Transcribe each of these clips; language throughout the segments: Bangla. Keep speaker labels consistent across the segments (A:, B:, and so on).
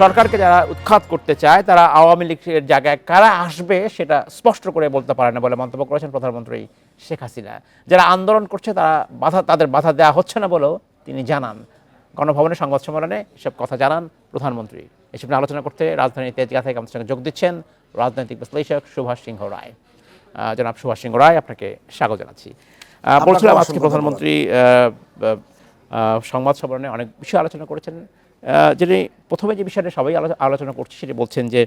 A: সরকারকে যারা উৎখাত করতে চায় তারা আওয়ামী লীগের জায়গায় কারা আসবে সেটা স্পষ্ট করে বলতে পারে না বলে মন্তব্য করেছেন প্রধানমন্ত্রী শেখ হাসিনা। যারা আন্দোলন করছে তারা বাধা তাদের বাধা দেওয়া হচ্ছে না বলেও তিনি জানান। গণভবনের সংবাদ সম্মেলনে এসব কথা জানান প্রধানমন্ত্রী। এসব নিয়ে আলোচনা করতে রাজধানী তেজগাঁ থেকে আমাদের সঙ্গে যোগ দিচ্ছেন রাজনৈতিক বিশ্লেষক সুভাষ সিংহ রায়। জনাব সুভাষ সিংহ রায় আপনাকে স্বাগত জানাচ্ছি। বলছিলাম আজকে প্রধানমন্ত্রী সংবাদ সম্মেলনে অনেক বিষয় আলোচনা করেছেন। যিনি প্রথমে যে বিষয়টা সবাই আলোচনা করছে সেটি বলছেন যে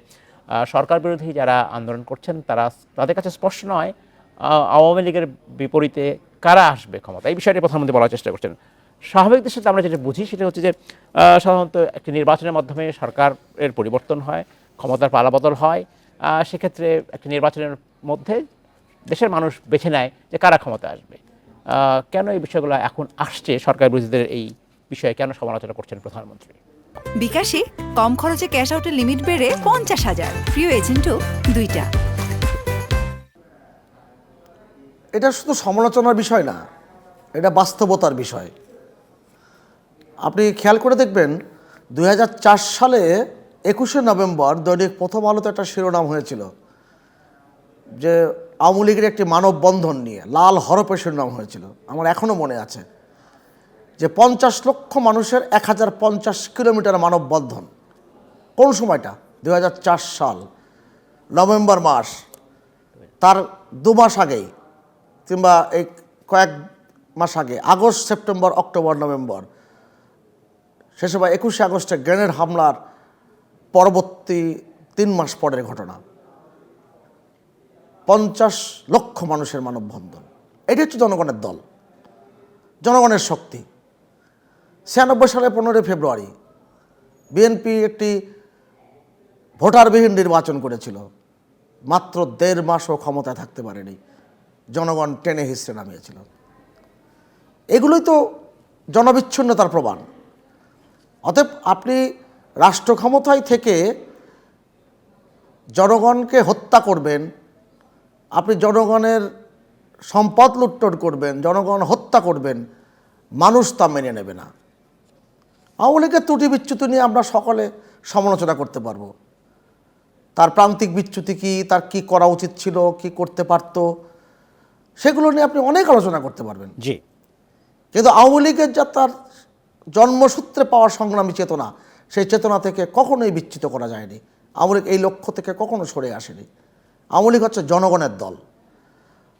A: সরকার বিরোধী যারা আন্দোলন করছেন তারা তাদের কাছে স্পষ্ট নয় আওয়ামী লীগের বিপরীতে কারা আসবে ক্ষমতা এই বিষয়টি প্রধানমন্ত্রী বলার চেষ্টা করছেন। স্বাভাবিক দেশে আমরা যেটা বুঝি সেটা হচ্ছে যে সাধারণত একটি নির্বাচনের মাধ্যমে সরকারের পরিবর্তন হয়, ক্ষমতার পালাবদল হয় সেক্ষেত্রে একটি নির্বাচনের মধ্যে দেশের মানুষ বেছে নেয় যে কারা ক্ষমতা আসবে। কেন এই বিষয়গুলো এখন আসছে সরকার বিরোধীদের এই বিষয়ে কেন সমালোচনা করছেন প্রধানমন্ত্রী?
B: বিকাশে কম খরচে ক্যাশ আউটের লিমিট বেড়ে পঞ্চাশ হাজার। প্রিয় এজেন্টও দুইটা।
C: এটা শুধু সমালোচনার বিষয় না, এটা বাস্তবতার বিষয়। আপনি খেয়াল করে দেখবেন, দুই হাজার চার সালে একুশে নভেম্বর দৈনিক প্রথম আলোতে একটা শিরোনাম হয়েছিল, যে আওয়ামী লীগের একটি মানববন্ধন নিয়ে, লাল হরপে শিরোনাম হয়েছিল। আমার এখনও মনে আছে। যে পঞ্চাশ লক্ষ মানুষের এক হাজার পঞ্চাশ কিলোমিটার মানববন্ধন। কোন সময়টা? দু হাজার চার সাল। নভেম্বর মাস। তার দু মাস আগেই, কিংবা এই কয়েক মাস আগে, আগস্ট, সেপ্টেম্বর, অক্টোবর, নভেম্বর। সে সময় একুশে আগস্টে গ্রেনেড হামলার পরবর্তী তিন মাস পরের ঘটনা। পঞ্চাশ লক্ষ মানুষের মানববন্ধন। এটি হচ্ছে জনগণের দল। জনগণের শক্তি। ছিয়ানব্বই সালে পনেরোই ফেব্রুয়ারি বিএনপি একটি ভোটারবিহীন নির্বাচন করেছিল। মাত্র দেড় মাসও ক্ষমতায় থাকতে পারেনি। জনগণ টেনে হিসড়ে নামিয়েছিল। এগুলোই তো জনবিচ্ছিন্নতার প্রমাণ। অতএব আপনি রাষ্ট্র ক্ষমতায় থেকে জনগণকে হত্যা করবেন, আপনি জনগণের সম্পদ লুট্টর করবেন, জনগণ হত্যা করবেন, মানুষ তা মেনে নেবে না। আওয়ামী লীগের ত্রুটি বিচ্যুতি নিয়ে আমরা সকলে সমালোচনা করতে পারব। তার প্রান্তিক বিচ্যুতি কি তার কি করা উচিত ছিল কি করতে পারত সেগুলো নিয়ে আপনি অনেক আলোচনা করতে পারবেন।
A: জি।
C: কিন্তু আওয়ামী লীগের যা তার জন্মসূত্রে পাওয়া সংগ্রামী চেতনা সেই চেতনা থেকে কখনোই বিচ্যুত করা যায়নি। আওয়ামী লীগ এই লক্ষ্য থেকে কখনো সরে আসেনি। আওয়ামী লীগ হচ্ছে জনগণের দল।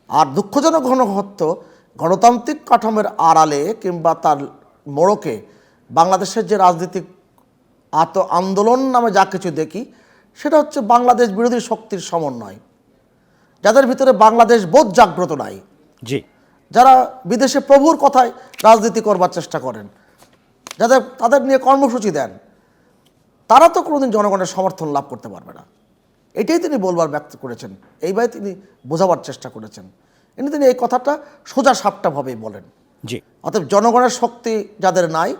C: আর দুঃখজনক ঘনঘত্ব গণতান্ত্রিক কাঠামোর আড়ালে কিংবা তার মোড়কে বাংলাদেশের যে রাজনীতিক আত আন্দোলন নামে যা কিছু দেখি সেটা হচ্ছে বাংলাদেশ বিরোধী শক্তির সমন্বয়। যাদের ভিতরে বাংলাদেশ বোধ জাগ্রত নাই।
A: জি।
C: যারা বিদেশে প্রভুর কথায় রাজনীতি করবার চেষ্টা করেন যাদের তাদের নিয়ে কর্মসূচি দেন তারা তো কোনোদিন জনগণের সমর্থন লাভ করতে পারবে না। এটাই তিনি বলবার ব্যক্ত করেছেন। এইভাবে তিনি বোঝাবার চেষ্টা করেছেন। এনে তিনি এই কথাটা সোজা সাপটাভাবেই বলেন।
A: জি।
C: অতএব জনগণের শক্তি যাদের নাই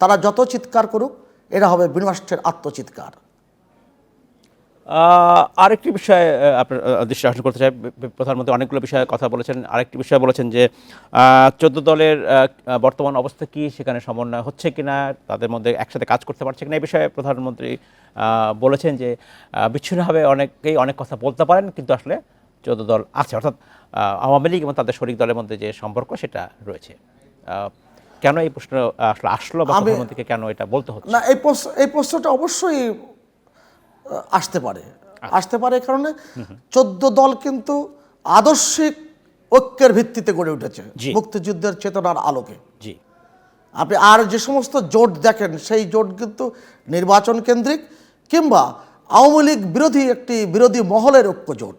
C: তারা যত চিৎকার করুক, এরা হবে বিনষ্টের আত্মচিৎকার।
A: আরেকটি বিষয়ে আপনার দৃষ্টি আকর্ষণ করতে চাই। প্রধানমন্ত্রী অনেকগুলো বিষয়ে কথা বলেছেন। আরেকটি বিষয়ে বলেছেন যে চোদ্দ দলের বর্তমান অবস্থা কি, সেখানে সমন্বয় হচ্ছে কিনা, তাদের মধ্যে একসাথে কাজ করতে পারছে কিনা, এই বিষয়ে প্রধানমন্ত্রী বলেছেন যে বিচ্ছিন্নভাবে অনেকেই অনেক কথা বলতে পারেন, কিন্তু আসলে চোদ্দ দল আছে। অর্থাৎ আওয়ামী লীগ এবং তাদের শরিক দলের মধ্যে যে সম্পর্ক, সেটা রয়েছে। কেন এই প্রশ্ন আসলে আসলো বা প্রধানমন্ত্রীকে কেন এটা বলতে হচ্ছে?
C: না এই প্রশ্ন এই প্রশ্নটা অবশ্যই আসতে পারে। আসতে পারে এই কারণে চোদ্দ দল কিন্তু আদর্শিক ঐক্যের ভিত্তিতে গড়ে উঠেছে। মুক্তিযুদ্ধের চেতনার আলোকে।
A: জি।
C: আপনি আর যে সমস্ত জোট দেখেন সেই জোট কিন্তু নির্বাচন কেন্দ্রিক কিংবা আওয়ামী লীগ বিরোধী একটি বিরোধী মহলের ঐক্য জোট।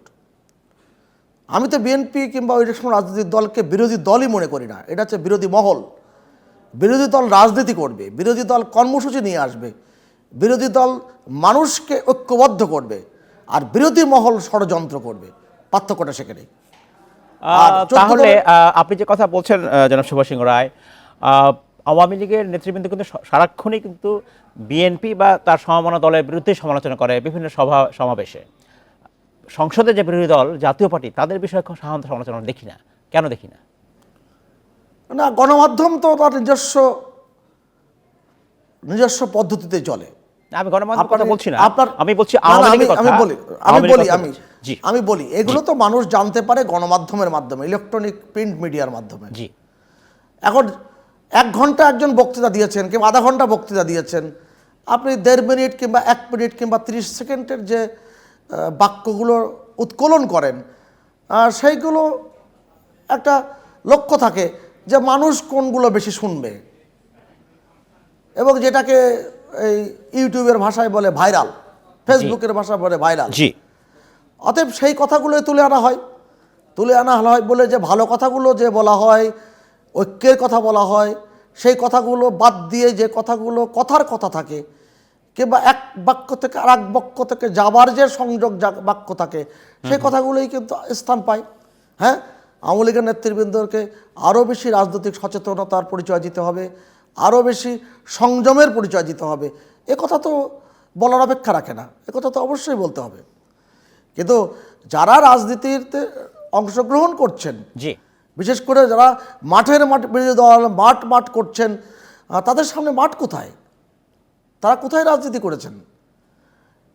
C: আমি তো বিএনপি কিংবা ওই রকম রাজনৈতিক দলকে বিরোধী দলই মনে করি না। এটা হচ্ছে বিরোধী মহল। বিরোধী দল রাজনীতি করবে বিরোধী দল কর্মসূচি নিয়ে আসবে বিরোধী দল মানুষকে ঐক্যবদ্ধ করবে আর বিরোধী মহল ষড়যন্ত্র করবে। পার্থক্যটা চোদ্দ
A: তাহলে আপনি যে কথা বলছেন জনাব সুভাষ সিংহ রায় আহ, আওয়ামী লীগের নেতৃবৃন্দ কিন্তু সারাক্ষণই কিন্তু বিএনপি বা তার সমমনা দলের বিরুদ্ধে সমালোচনা করে বিভিন্ন সভা সমাবেশে। সংসদে যে বিরোধী দল জাতীয় পার্টি তাদের বিষয়ে সাধারণত সমালোচনা দেখি না। কেন দেখি না?
C: না গণমাধ্যম তো তার নিজস্ব নিজস্ব পদ্ধতিতে চলে।
A: আমি গণমাধ্যমের কথা বলছি না।
C: আপনার
A: আমি বলছি
C: আমি বলি আমি বলি আমি
A: জি।
C: আমি বলি এগুলো তো মানুষ জানতে পারে গণমাধ্যমের মাধ্যমে ইলেকট্রনিক প্রিন্ট মিডিয়ার মাধ্যমে।
A: জি।
C: এখন এক ঘণ্টা একজন বক্তৃতা দিয়েছেন কিংবা আধা ঘণ্টা বক্তৃতা দিয়েছেন আপনি দেড় মিনিট কিংবা এক মিনিট কিংবা তিরিশ সেকেন্ডের যে বাক্যগুলো উৎকলন করেন সেইগুলো একটা লক্ষ্য থাকে। যে মানুষ কোনগুলো বেশি শুনবে। এবং যেটাকে এই ইউটিউবের ভাষায় বলে ভাইরাল ফেসবুকের ভাষায় বলে ভাইরাল।
A: জি।
C: অতএব সেই কথাগুলো তুলে আনা হয়। তুলে আনা হয় বলে যে ভালো কথাগুলো যে বলা হয় ঐক্যের কথা বলা হয় সেই কথাগুলো বাদ দিয়ে যে কথাগুলো কথার কথা থাকে কিংবা এক বাক্য থেকে আর এক বাক্য থেকে যাবার যে সংযোগ বাক্য থাকে সেই কথাগুলোই কিন্তু স্থান পায়। হ্যাঁ? আওয়ামী লীগের নেতৃবৃন্দকে আরও বেশি রাজনৈতিক সচেতনতার পরিচয় দিতে হবে আরও বেশি সংযমের পরিচয় দিতে হবে। এ কথা তো বলার অপেক্ষা রাখে না এ কথা তো অবশ্যই বলতে হবে। কিন্তু যারা রাজনীতিতে অংশগ্রহণ করছেন
A: জি।
C: বিশেষ করে যারা মাঠের মাঠ বিরোধী দল মাঠ মাঠ করছেন তাদের সামনে মাঠ কোথায়? তারা কোথায় রাজনীতি করেছেন?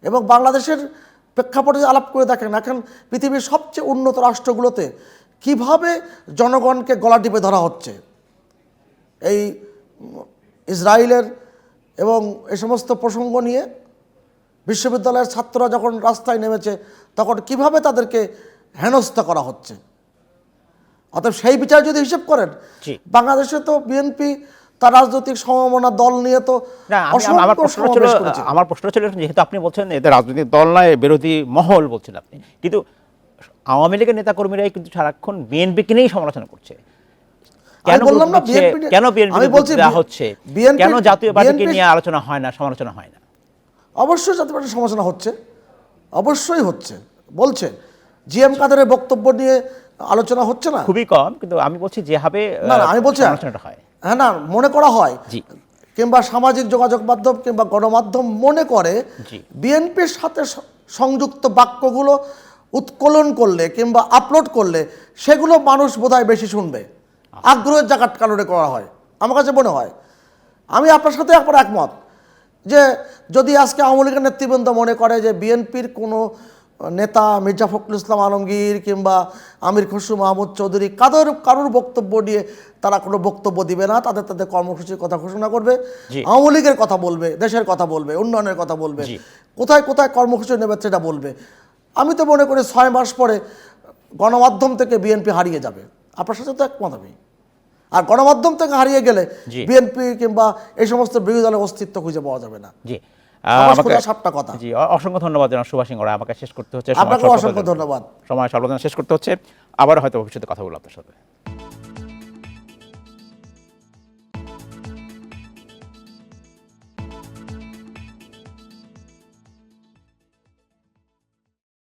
C: এবং বাংলাদেশের প্রেক্ষাপটে আলাপ করে দেখেন এখন পৃথিবীর সবচেয়ে উন্নত রাষ্ট্রগুলোতে কীভাবে জনগণকে গলা টিপে ধরা হচ্ছে? এই ইসরায়েলের এবং এই সমস্ত প্রসঙ্গ নিয়ে বিশ্ববিদ্যালয়ের ছাত্ররা যখন রাস্তায় নেমেছে তখন কীভাবে তাদেরকে হেনস্থা করা হচ্ছে? অতএব সেই বিচার যদি হিসেব করেন বাংলাদেশে তো বিএনপি তার রাজনৈতিক সমমনা দল নিয়ে তো
A: প্রশ্ন ছিল আমার প্রশ্ন ছিল যেহেতু আপনি বলছেন এদের রাজনৈতিক দল নয় বিরোধী মহল বলছেন আপনি। কিন্তু আওয়ামী লীগের নেতাকর্মীরাই কিন্তু সারাক্ষণ বিএনপিকে নিয়েই সমালোচনা করছে। কেন
C: বললাম না
A: কেন বিএনপি হচ্ছে? কেন জাতীয় পার্টিকে নিয়ে আলোচনা হয় না সমালোচনা হয় না?
C: অবশ্যই জাতীয় পার্টির সমালোচনা হচ্ছে। অবশ্যই হচ্ছে। বলছে। জি এম কাদেরের বক্তব্য নিয়ে আলোচনা হচ্ছে না?
A: খুবই কম কিন্তু আমি বলছি যেভাবে
C: না আমি বলছি
A: সমালোচনাটা হয়।
C: হ্যাঁ না মনে করা হয়।
A: জি।
C: কিংবা সামাজিক যোগাযোগ মাধ্যম কিংবা গণমাধ্যম মনে করে বিএনপির সাথে সংযুক্ত বাক্যগুলো উৎকলন করলে কিংবা আপলোড করলে সেগুলো মানুষ বোধহয় বেশি শুনবে। আগ্রহের জায়গা কারণে করা হয়। আমার কাছে মনে হয়। আমি আপনার সাথে একবার একমত যে যদি আজকে আওয়ামী লীগের নেতৃবৃন্দ মনে করে যে বিএনপির কোনো নেতা মির্জা ফখরুল ইসলাম আলমগীর কিংবা আমির খসরু মাহমুদ চৌধুরী কাদের কারোর বক্তব্য নিয়ে তারা কোনো বক্তব্য দিবে না তাদের তাদের কর্মসূচির কথা ঘোষণা করবে। আওয়ামী লীগের কথা বলবে দেশের কথা বলবে উন্নয়নের কথা বলবে। কোথায় কোথায় কর্মসূচি নেবে সেটা বলবে। আমি তো মনে করি ছয় মাস পরে গণমাধ্যম থেকে বিএনপি হারিয়ে যাবে। আপনার সাথে তো একমত আমি। আর গণমাধ্যম থেকে হারিয়ে গেলে বিএনপি কিংবা এই সমস্ত বিরোধী দলের অস্তিত্ব খুঁজে পাওয়া যাবে না।
A: জি। আমাকে
C: কথা।
A: জি অসংখ্য ধন্যবাদ জানাব সুভাষ সিং আমাকে শেষ করতে হচ্ছে।
C: আপনাকে অসংখ্য ধন্যবাদ।
A: সময় স্বল্পতা শেষ করতে হচ্ছে। আবার হয়তো ভবিষ্যতে কথা বলব আপনার সাথে।